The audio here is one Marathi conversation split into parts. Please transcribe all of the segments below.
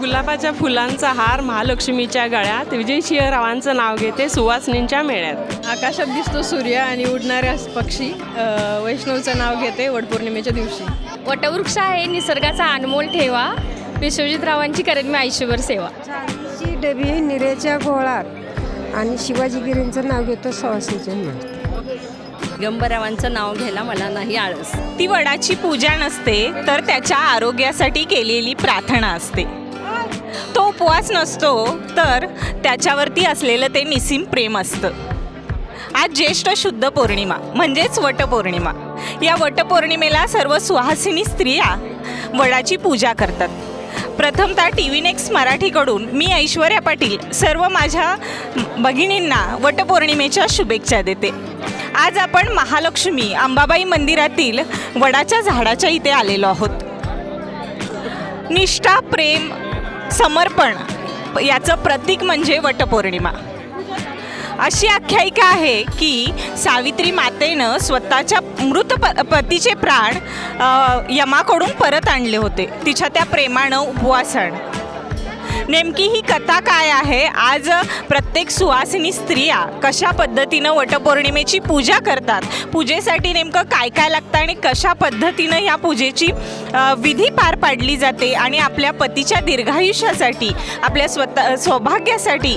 गुलाबाच्या फुलांचा हार महालक्ष्मीच्या गळ्यात विजय शिवरावांचं नाव घेते सुवासनींच्या मेळ्यात. आकाशात दिसतो सूर्य आणि उडणाऱ्या पक्षी वैष्णवचं नाव घेते वटपौर्णिमेच्या दिवशी. वटवृक्ष आहे निसर्गाचा अनमोल ठेवा. विश्वजितरावांची करेन मी आयुष्यभर सेवा. चांदीची डबी निरेच्या गोळात. आणि शिवाजीगिरींचं नाव घेतो सवासीच्या म्हणत दिगंबरावांचं नाव घ्यायला मला नाही आळस. ती वडाची पूजा नसते तर त्याच्या आरोग्यासाठी केलेली प्रार्थना असते. तो उपवास नसतो तर त्याच्यावरती असलेलं ते निसीम प्रेम असतं. आज ज्येष्ठ शुद्ध पौर्णिमा म्हणजेच वटपौर्णिमा. या वटपौर्णिमेला सर्व सुहासिनी स्त्रिया वडाची पूजा करतात. प्रथमतः टी व्ही नेक्स्ट मराठीकडून मी ऐश्वर्या पाटील सर्व माझ्या भगिनींना वटपौर्णिमेच्या शुभेच्छा देते. आज आपण महालक्ष्मी अंबाबाई मंदिरातील वडाच्या झाडाच्या इथे आलेलो आहोत. निष्ठा प्रेम समर्पण. याचं प्रतीक म्हणजे वटपौर्णिमा. अशी आख्यायिका आहे की सावित्री मातेनं स्वतःच्या मृत प पतीचे प्राण यमाकडून परत आणले होते. तिच्या त्या प्रेमानं उपवासन नेमकी ही कथा काय आहे? आज प्रत्येक सुवासिनी स्त्रिया कशा पद्धतीनं वटपौर्णिमेची पूजा करतात? पूजेसाठी नेमकं काय काय लागतं आणि कशा पद्धतीनं ह्या पूजेची विधी पार पाडली जाते? आणि आपल्या पतीच्या दीर्घायुष्यासाठी आपल्या स्वतः सौभाग्यासाठी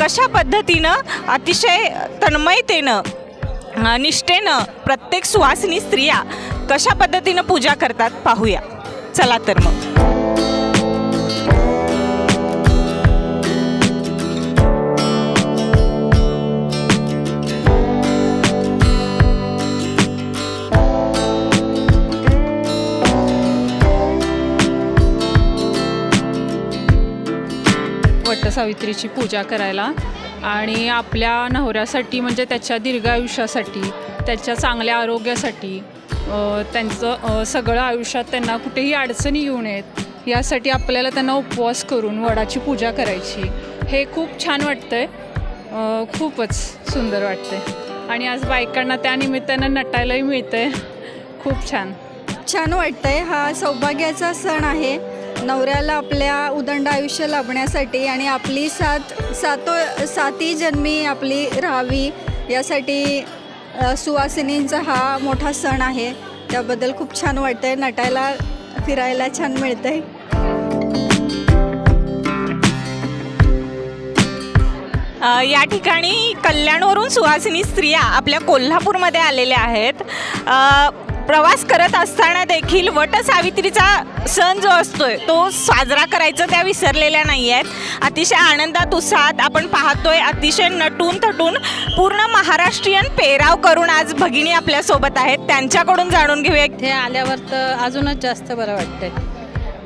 कशा पद्धतीनं अतिशय तन्मयतेनं निष्ठेनं प्रत्येक सुवासिनी स्त्रिया कशा पद्धतीनं पूजा करतात पाहूया. चला तर मग. सावित्रीची पूजा करायला आणि आपल्या नवऱ्यासाठी म्हणजे त्याच्या दीर्घायुष्यासाठी त्याच्या चांगल्या आरोग्यासाठी त्यांचं सगळं आयुष्यात त्यांना कुठेही अडचणी येऊ नयेत यासाठी आपल्याला त्यांना उपवास करून वडाची पूजा करायची. हे खूप छान वाटतंय. आहे खूपच सुंदर वाटतंय. आणि आज बायकांना त्यानिमित्तानं नटायलाही नटायलाही मिळतंय. खूप छान. छान वाटतंय. हा सौभाग्याचा सण आहे. नवऱ्याला आपल्या उदंड आयुष्य लाभण्यासाठी आणि आपली साथ सातो साती जन्मी आपली राहावी यासाठी सुवासिनींचा हा मोठा सण आहे. त्याबद्दल खूप छान वाटतंय. नटायला फिरायला छान मिळतंय. आहे या ठिकाणी कल्याणवरून सुहासिनी स्त्रिया आपल्या कोल्हापूरमध्ये आलेल्या आहेत. प्रवास करत असताना देखील वटसावित्रीचा सण जो असतोय तो साजरा करायचं त्या विसरलेल्या नाही आहेत अतिशय आनंदात उत्साहात आपण पाहतोय अतिशय नटून थटून पूर्ण महाराष्ट्रीयन पेराव करून आज भगिनी आपल्यासोबत आहेत. त्यांच्याकडून जाणून घेऊया. इथे आल्यावर तर अजूनच जास्त बरं वाटतंय.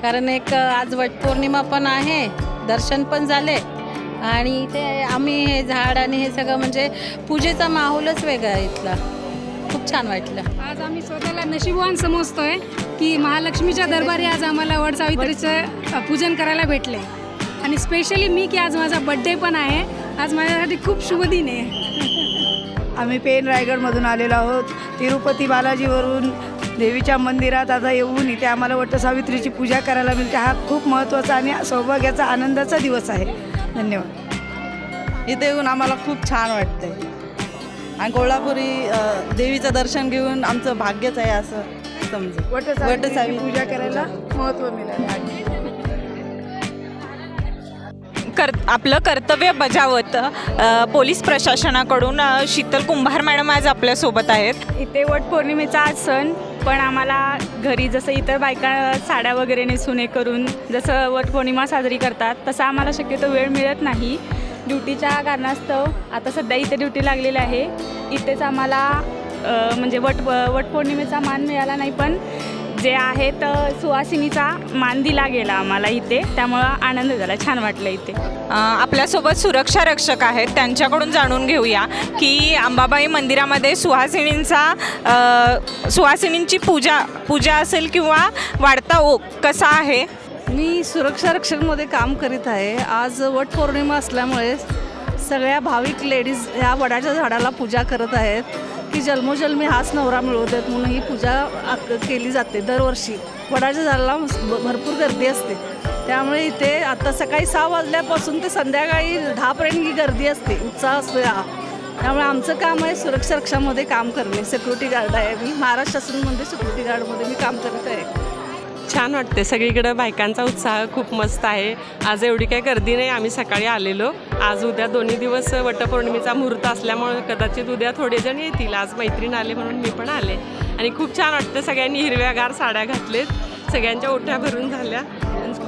कारण एक आज वटपौर्णिमा पण आहे दर्शन पण झाले. आणि इथे आम्ही हे झाड आणि हे सगळं म्हणजे पूजेचा माहोलच वेगळा आहे इथला. खूप छान वाटलं. आज आम्ही स्वतःला नशीबवान समजतोय की महालक्ष्मीच्या दरबारी आज आम्हाला वड सावित्रीचं अ, पूजन करायला भेटले. आणि स्पेशली मी की आज माझा बड्डे पण आहे आज माझ्यासाठी खूप शुभ दिन आहे. आम्ही पेन रायगडमधून आलेलो आहोत. तिरुपती बालाजीवरून देवीच्या मंदिरात आता येऊन इथे आम्हाला वटसावित्रीची पूजा करायला मिळते. हा खूप महत्त्वाचा आणि सौभाग्याचा आनंदाचा दिवस आहे. धन्यवाद. इथे येऊन आम्हाला खूप छान वाटते आणि कोल्हापुरी देवीचं दर्शन घेऊन आमचं भाग्यच आहे असं समजू. वटसावित्री पूजा करायला महत्त्व मिळाले. कर आपलं कर्तव्य बजावत पोलीस प्रशासनाकडून शीतल कुंभार मॅडम आज आपल्यासोबत आहेत. इथे वट पौर्णिमेचा आज सण पण आम्हाला घरी जसं इतर बायका साड्या वगैरे नेसून हे करून जसं वट पौर्णिमा साजरी करतात तसं आम्हाला शक्यतो वेळ मिळत नाही. ड्युटीच्या कारणास्तव आता सध्या इथे ड्युटी लागलेली आहे. इथेच आम्हाला म्हणजे वट वटपौर्णिमेचा मान मिळाला नाही पण जे आहे तर सुवासिनीचा मान दिला गेला आम्हाला इथे. त्यामुळं आनंद झाला छान वाटलं इथे. आपल्यासोबत सुरक्षा रक्षक आहेत. त्यांच्याकडून जाणून घेऊया की अंबाबाई मंदिरामध्ये सुहासिनींचा सुहासिनींची पूजा पूजा असेल किंवा वाढता ओ कसा आहे? मी सुरक्षा रक्षणमध्ये काम करीत आहे. आज वट पौर्णिमा असल्यामुळे सगळ्या भाविक लेडीज ह्या वडाच्या झाडाला पूजा करत आहेत. की जन्मोजन्मी हाच नवरा मिळवू देत म्हणून ही पूजा केली जाते दरवर्षी. वडाच्या झाडाला भरपूर गर्दी असते. त्यामुळे इथे आता सकाळी सहा वाजल्यापासून ते संध्याकाळी दहापर्यंत ही गर्दी असते. उत्साह असतो हा. त्यामुळे आमचं काम आहे सुरक्षा रक्षामध्ये काम करणे. सिक्युरिटी गार्ड आहे मी. महाराष्ट्र शासनमध्ये सिक्युरिटी गार्डमध्ये मी काम करत आहे. छान वाटते सगळीकडं बायकांचा उत्साह खूप मस्त आहे. आज एवढी काही गर्दी नाही आम्ही सकाळी आलेलो. आज उद्या दोन्ही दिवस वटपौर्णिमेचा मुहूर्त असल्यामुळे कदाचित उद्या थोडे जण येतील. आज मैत्रीण आले म्हणून मी पण आले. आणि खूप छान वाटतं सगळ्यांनी हिरव्यागार साड्या घातलेत. सगळ्यांच्या ओठ्या भरून झाल्या.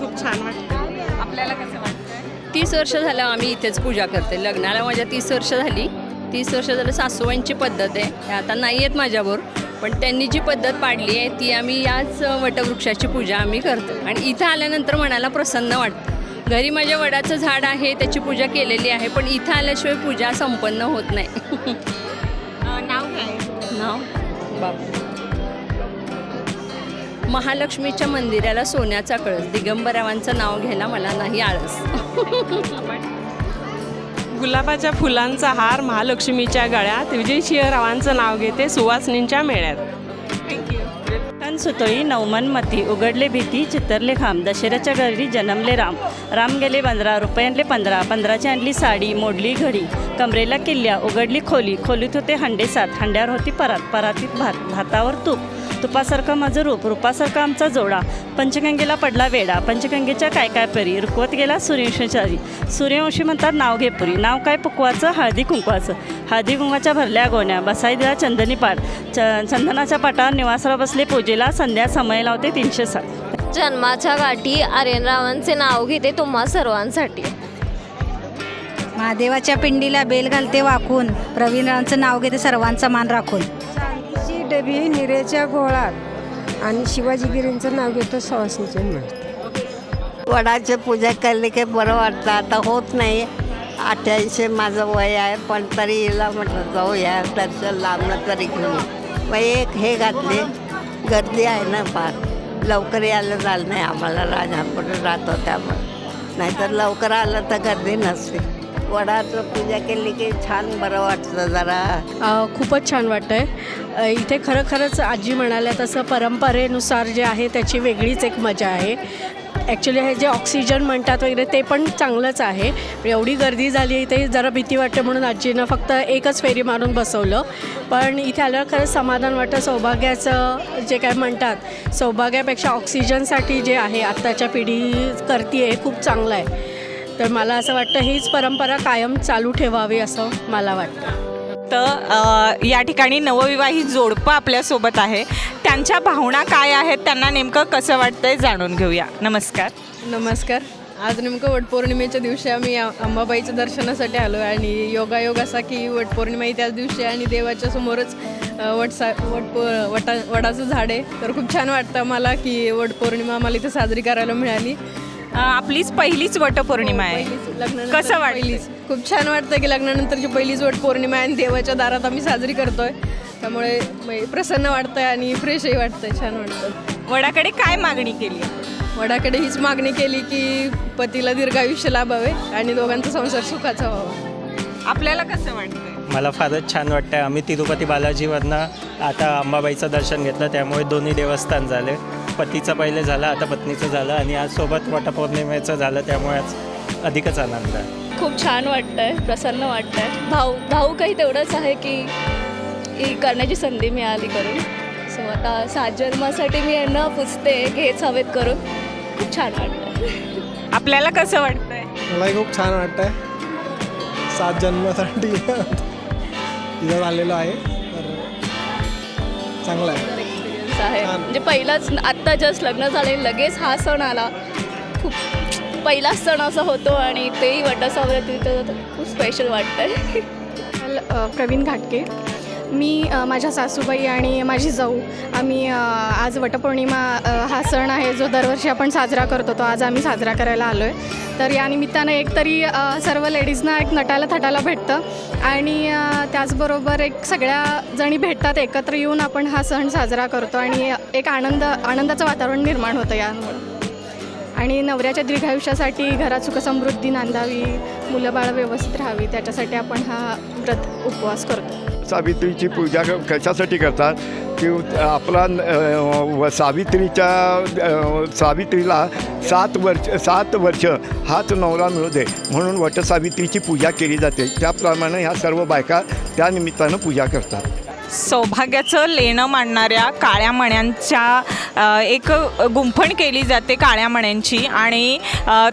खूप छान वाटतं आपल्याला कसं वाटतं तीस वर्ष झालं आम्ही इथेच पूजा करते लग्नाला माझ्या तीस वर्ष झाली. तीस वर्ष झालं सासूबाईंची पद्धत आहे. आता नाही आहेत माझ्याबरोबर पण त्यांनी जी पद्धत पाडली आहे ती आम्ही याच वटवृक्षाची पूजा आम्ही करतो. आणि इथं आल्यानंतर मनाला प्रसन्न वाटतं. घरी माझ्या वडाचं झाड आहे त्याची पूजा केलेली आहे पण इथं आल्याशिवाय पूजा संपन्न होत नाही. नाव काय? नाव? बापू महालक्ष्मीच्या मंदिराला सोन्याचा कळस. दिगंबरावांचं नाव घ्यायला मला नाही आळस. गुलाबाच्या फुलांचा हार महालक्ष्मीच्या गळ्यात विजय शिहरावांचं नाव घेते सुवासनींच्या मेळ्यात. तन सुतोई नवमनमती उघडले भीती चित्तरले खांब दशेऱ्याच्या घरी जन्मले राम. राम गेले पंधरा रुपयांले पंधरा पंधराची आणली साडी मोडली घडी. कमरेला किल्ल्या उघडली खोली खोलीत होते हंडे सात हंड्यावर होती परात परातीत भात भातावर तूप. तुपासारखं माझं रूप रूपासारखा आमचा जोडा. पंचगंगेला पडला वेडा. पंचगंगेच्या काय काय परी? रुकवत गेला सूर्यवंशाचारी सूर्यवंशी म्हणतात नाव घे पुरी. नाव काय? पुकवाचं? हळदी कुंकवाचं. हळदी कुंकवाच्या भरल्या गोण्या. बसाई दिला चंदनी पाठ च चंदनाच्या पाटावर निवासला बसले. पूजेला संध्या समय लावते तीनशे सात जन्माच्या गाठी आर्यनरावांचे नाव घेते तुम्हा सर्वांसाठी. महादेवाच्या पिंडीला बेल घालते वाकून. प्रवीणरावांचं नाव घेते सर्वांचा मान राखून. डबी निरेच्या गोळात आणि शिवाजीगिरींचं नाव घेतो सवासिंचन म्हणते वडाची पूजा केली की बरं वाटतं. आता होत नाही. अठ्ठ्याऐंशी माझं वय आहे पण तरी हिला म्हटलं जाऊया दर्शन लांबलं तरी घेऊन मग एक हे घातले. गर्दी आहे ना फार. लवकर यायला झालं नाही आम्हाला. राजापूर राहतो त्यामुळे नाहीतर लवकर आलं तर गर्दी नसते. वडाचं पूजा केली की छान बरं वाटतं जरा. खूपच छान वाटतं आहे इथे खरं खरंच आजी म्हणाल्या तसं परंपरेनुसार जे आहे त्याची वेगळीच एक मजा आहे. ॲक्च्युली हे जे ऑक्सिजन म्हणतात वगैरे ते पण चांगलंच आहे. एवढी गर्दी झाली इथे जरा भीती वाटते म्हणून आजीनं फक्त एकच फेरी मारून बसवलं. पण इथे आल्यावर खरंच समाधान वाटतं. सौभाग्याचं जे काय म्हणतात सौभाग्यापेक्षा ऑक्सिजनसाठी जे आहे आत्ताच्या पिढी करते आहे खूप चांगलं आहे. तर मला असं वाटतं हीच परंपरा कायम चालू ठेवावी असं मला वाटतं. तर या ठिकाणी नवविवाहित जोडपं आपल्यासोबत आहे. त्यांच्या भावना काय आहेत त्यांना नेमकं कसं वाटतंय जाणून घेऊया. नमस्कार. नमस्कार. आज नेमकं वटपौर्णिमेच्या दिवशी आम्ही अंबाबाईच्या दर्शनासाठी आलो आहे आणि योगायोग असा की वटपौर्णिमा ही त्याच दिवशी आहे आणि देवाच्या समोरच वटसा वट वटा वडाचं झाड आहे. तर खूप छान वाटतं मला की वटपौर्णिमा आम्हाला इथे साजरी करायला मिळाली. आपलीच पहिलीच वटपौर्णिमा आहे. लग्नानंतर कसं वाटतं? पहिलीच. खूप छान वाटतं की लग्नानंतरची पहिलीच वटपौर्णिमा आहे आणि देवाच्या दारात आम्ही साजरी करतोय. त्यामुळे म्हणजे प्रसन्न वाटतंय आणि फ्रेशही वाटतंय. छान वाटतं वडाकडे काय मागणी केली? वडाकडे हीच मागणी केली की पतीला दीर्घायुष्य लाभावे आणि दोघांचा संसार सुखाचा व्हावा. आपल्याला कसं वाटतंय? मला फारच छान वाटतं आम्ही तिरुपती बालाजीवरनं आता अंबाबाईचं दर्शन घेतलं. त्यामुळे दोन्ही देवस्थान झाले. पतीचं पहिले झालं आता पत्नीचं झालं आणि आज सोबत वटपौर्णिमेचं झालं त्यामुळे आज अधिकच आनंद आहे. खूप छान वाटतंय प्रसन्न वाटतंय. भाऊ भाऊ काही तेवढंच आहे की ही करण्याची संधी मिळाली करून. सो आता सात जन्मासाठी मी यांना पुजते की हेच हवेत करून. खूप छान वाटतं आपल्याला कसं वाटतंय? मलाही खूप छान वाटतं आहे सात जन्मासाठी तिथं आलेलो आहे तर चांगलं आहे. एक्सपिरियन्स आहे. म्हणजे पहिलाच आत्ता जस्ट लग्न झाले लगेच हा सण आला. खूप पहिलाच सण असा होतो आणि तेही वटसावरतीचं खूप स्पेशल वाटतंय. प्रवीण घाटके मी माझ्या सासूबाई आणि माझी जाऊ आम्ही आज वटपौर्णिमा हा सण आहे जो दरवर्षी आपण साजरा करतो तो आज आम्ही साजरा करायला आलो आहे तर या निमित्तानं एक तरी सर्व लेडीजना एक नटायला थटायला भेटतं आणि त्याचबरोबर एक सगळ्या जणी भेटतात एकत्र येऊन आपण हा सण साजरा करतो आणि एक आनंद आनंदाचं वातावरण निर्माण होतं यामुळे. आणि नवऱ्याच्या दीर्घायुष्यासाठी घरात सुखसमृद्धी नांदावी मुलं बाळं व्यवस्थित राहावी त्याच्यासाठी आपण हा व्रत उपवास करतो. सावित्रीची पूजा क- कशासाठी करतात? की आपला व सावित्रीच्या सावित्रीला सात वर्ष सात वर्ष हाच नवरा मिळू दे म्हणून वटसावित्रीची पूजा केली जाते. त्याप्रमाणे ह्या सर्व बायका त्या निमित्तानं पूजा करतात. सौभाग्याचं लेणं मांडणाऱ्या काळ्या मण्यांच्या एक गुंफण केली जाते काळ्या मण्यांची आणि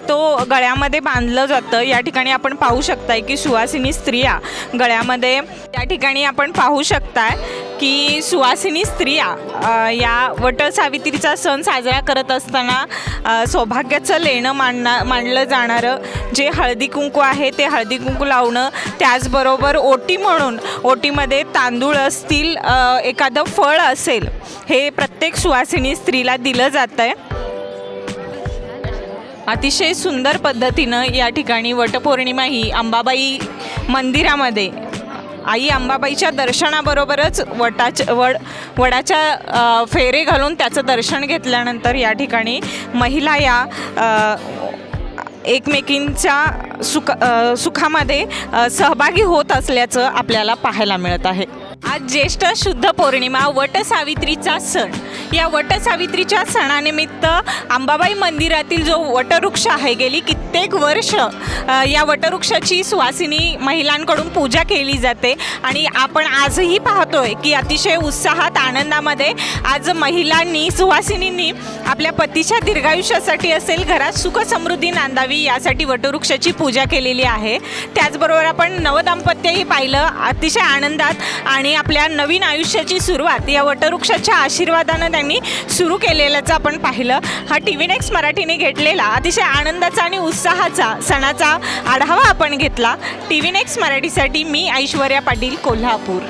तो गळ्यामध्ये बांधलं जातं. या ठिकाणी आपण पाहू शकताय की सुवासिनी स्त्रिया गळ्यामध्ये त्या ठिकाणी आपण पाहू शकताय. की सुवासिनी स्त्रिया अ, या वट सावित्रीचा सण साजरा करत असताना अ, सौभाग्याचं लेणं मांडणा मांडलं जाणारं जे हळदी कुंकू आहे ते हळदी कुंकू लावणं त्याचबरोबर ओटी म्हणून ओटीमध्ये तांदूळ असतील अ, एखादं फळ असेल हे प्रत्येक सुवासिनी स्त्रीला दिलं जातं आहे अतिशय सुंदर पद्धतीनं या ठिकाणी वटपौर्णिमा ही अंबाबाई मंदिरामध्ये आई अंबाबाईच्या दर्शनाबरोबरच वटाच्या वड वडाच्या फेरे घालून त्याचं दर्शन घेतल्यानंतर या ठिकाणी महिला या एकमेकींच्या सुख सुखामध्ये सहभागी होत असल्याचं आपल्याला पाहायला मिळत आहे. आज ज्येष्ठ शुद्ध पौर्णिमा वटसावित्रीचा सण. या वटसावित्रीच्या सणानिमित्त अंबाबाई मंदिरातील जो वटवृक्ष आहे गेली कित्येक वर्ष या वटवृक्षाची सुवासिनी महिलांकडून पूजा केली जाते आणि आपण आजही पाहतोय की अतिशय उत्साहात आनंदामध्ये आज महिलांनी सुवासिनींनी आपल्या पतीच्या दीर्घायुष्यासाठी असेल घरात सुखसमृद्धी नांदावी यासाठी वटवृक्षाची पूजा केलेली आहे. त्याचबरोबर आपण नवदाम्पत्यही पाहिलं अतिशय आनंदात आणि आपल्या नवीन आयुष्याची सुरुवात या वटवृक्षाच्या आशीर्वादानं त्यांनी सुरू केलेल्याचं आपण पाहिलं. हा टी व्ही नेक्स्ट मराठीने घेतलेला अतिशय आनंदाचा आणि उत्साहाचा सणाचा आढावा आपण घेतला. टी व्ही नेक्स्ट मराठीसाठी मी ऐश्वर्या पाटील कोल्हापूर.